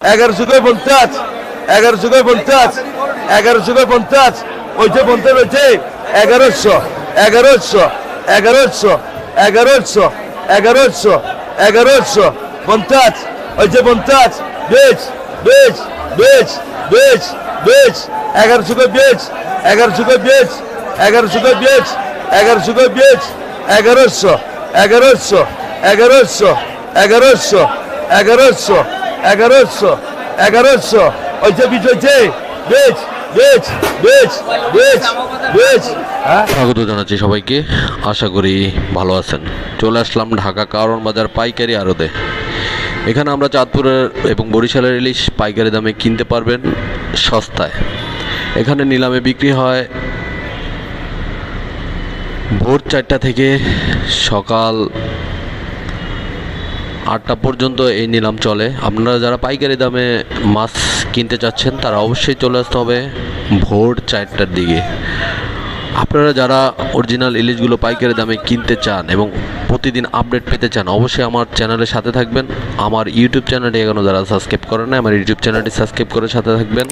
এগারোশো পঞ্চাশ এগারোশো পঞ্চাশ এগারোশো করে পঞ্চাশ ওইটা পঞ্চাশ রয়েছে এগারোশো এগারোশো এগারোশো এগারোশো এগারোশো এগারোশো, পঞ্চাশ ওইটা পঞ্চাশ, বেশ বেশ বেশ বেশ বেশ এগারোশো বেশ এগারোশো বেশ এগারোশো করে বেশ এগারোশো এগারোশো এগারোশো এগারোশো এগারোশো এগারোশো এগারোশো এগারোশো। ওইটা বিচ হয়েছে বেচ বেচ বেচ বেচ বেচ। হ্যাঁ? স্বাগত জানাচ্ছি সবাইকে। আশা করি ভালো আছেন। চলে আসলাম ঢাকা কারণ বাজার পাইকারি আড়তে। এখানে আমরা চাঁদপুরের এবং বরিশালের ইলিশ পাইকারি দামে কিনতে পারবেন সস্তায়। এখানে নিলামে বিক্রি হয় ভোর চারটা থেকে সকাল আটটা পর্যন্ত এই নিলাম চলে। আপনারা যারা পাইকারি দামে মাছ কিনতে চাচ্ছেন, তারা অবশ্যই চলে আসতে হবে ভোর চারটার দিকে। আপনারা যারা অরিজিনাল ইলিশগুলো পাইকারি দামে কিনতে চান এবং প্রতিদিন আপডেট পেতে চান, অবশ্যই আমার চ্যানেলের সাথে থাকবেন। আমার ইউটিউব চ্যানেলটি এখনও যারা সাবস্ক্রাইব করেন না আমার ইউটিউব চ্যানেলটি সাবস্ক্রাইব করে সাথে থাকবেন।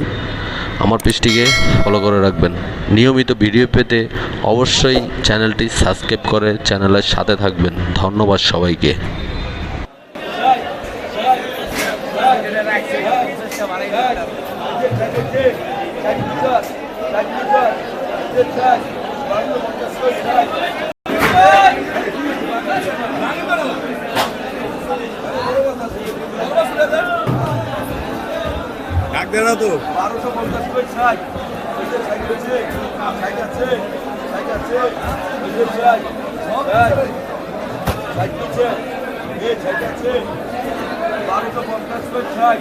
আমার পেজটিকে ফলো করে রাখবেন। নিয়মিত ভিডিও পেতে অবশ্যই চ্যানেলটি সাবস্ক্রাইব করে চ্যানেলের সাথে থাকবেন। ধন্যবাদ সবাইকে। ডাক দে না তো বারোশো পঞ্চাশ করে ষাট বারোশো পঞ্চাশ করে ষাট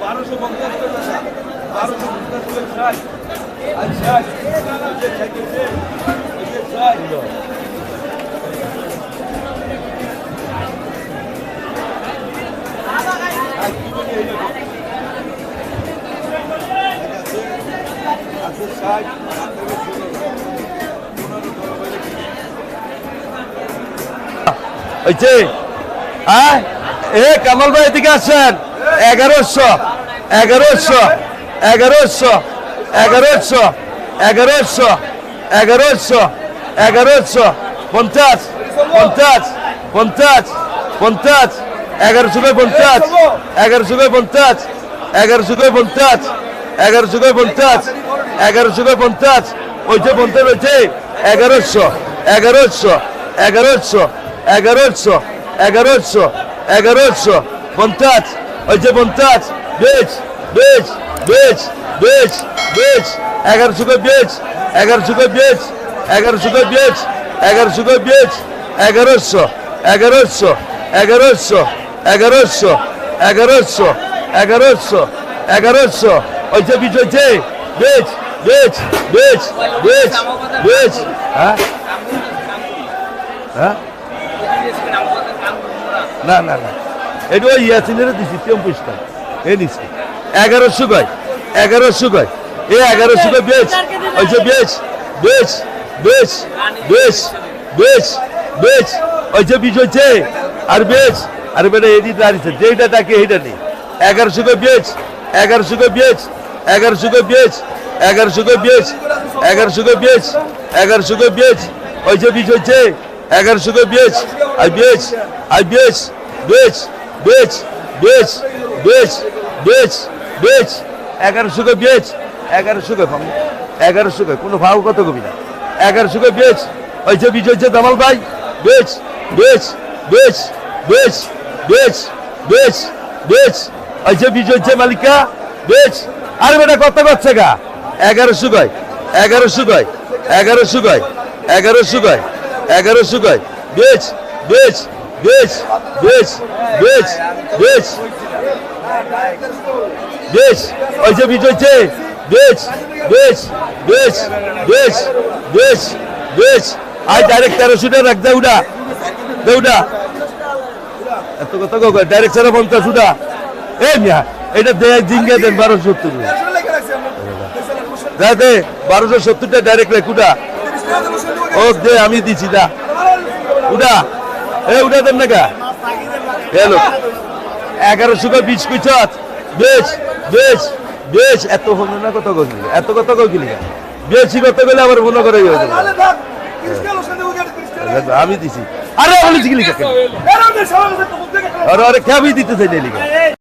বারোশো পঞ্চাশ টাকা বারোশো পঞ্চাশ করে ষাট আর হয়েছে হ্যাঁ? এ, কামাল ভাই এদিকে আসেন। এগারোশো এগারোশো এগারোশো এগারোশো এগারোশো এগারোশো এগারোশো, পঞ্চাশ পঞ্চাশ পঞ্চাশ পঞ্চাশ, এগারোশো পঞ্চাশ এগারোশো পঞ্চাশ এগারোশো পঞ্চাশ এগারোশো পঞ্চাশ এগারোশো পঞ্চাশ ওইটা পঞ্চাশ রয়েছে এগারোশো এগারোশো এগারোশো এগারোশো এগারোশো এগারোশো। পঞ্চাশ ওইটা পঞ্চাশ বেচ বেচ বেচ বেচ বেচ। এগারোশো করে বেচ, এগারোশো করে বেচ, এগারোশো করে বেচ, এগারোশো করে বেচ। এগারোশো এগারোশো এগারোশো এগারোশো এগারোশো এগারোশো এগারোশো। ওইটা বিচ হয়েছে বেচ বেচ বেচ বেচ বেচ। হ্যাঁ? হ্যাঁ? না না না। এটা ওই ইয়াসিনের দিছি চব্বিশ এ নিছি। এগারোশো কয় এগারোশো কয়। এ এগারোশো কয় বেচ ওইসব বেচ বেচ বেচ বেচ বেচ বেচ ওইসব বিষ হচ্ছে আর বেচ আর বেটা এডি দাঁড়িয়েছে। যেটা তাকে এইটা নেই। এগারোশো কয় বেচ এগারোশো কয় বেচ এগারোশো কয় বেচ এগারোশো কয় বেচ এগারোশো কয় বেচ এগারোশো কয় বেচ ওইসব বিষ হচ্ছে এগারোশো বেচ আর বেচ আর বেচ বেচ বেচ বেচ বেচ বেচ বেচ এগারোশো কয় বেচ এগারোশো কয় পাবো এগারোশো কয় কোনো ভাও কত কবি না এগারোশো বেচ ওইসব বিষ হচ্ছে দামাল ভাই বেচ বেচ বেচ বেচ বেচ বেচ বেচ ওইসব বিষ হচ্ছে মালিকা বেচ আরে বেটা কত করছে গা এগারোশো কয় এগারোশো কয় এগারোশো কয় এগারোশো কয় এগারোশো কয় বেচ বেচ বেচ বেচ বেচ বেচ বেচ। ওই যে বিচ হচ্ছে। বেচ বেচ বেচ বেচ বেচ বেচ। আজ ডাইরেক্ট তেরোশো টাকা রাখ দেউডা দেউডা এত কথা কো ডাইরেক্ট সারা পঞ্চাশ উঠা। এ মিয়া এটা দেয় জিঙ্গা দেন বারোশো সত্তর। দে বারোশো সত্তরটা ডাইরেক্ট রেখুটা ও দে আমি দিছি দা উডা এ উডা দেন না গা এলো এগারোশো কয় বিশ কুইছত বেশ বেশ বেশ এত হলো না কত গেলি এত কত গেলি বেশি কত গেলে আবার মনে করে ইয়ে হয়ে। আমি দিছি আরে কি লিখা আরে আরে খেয়াবি দিতে চাই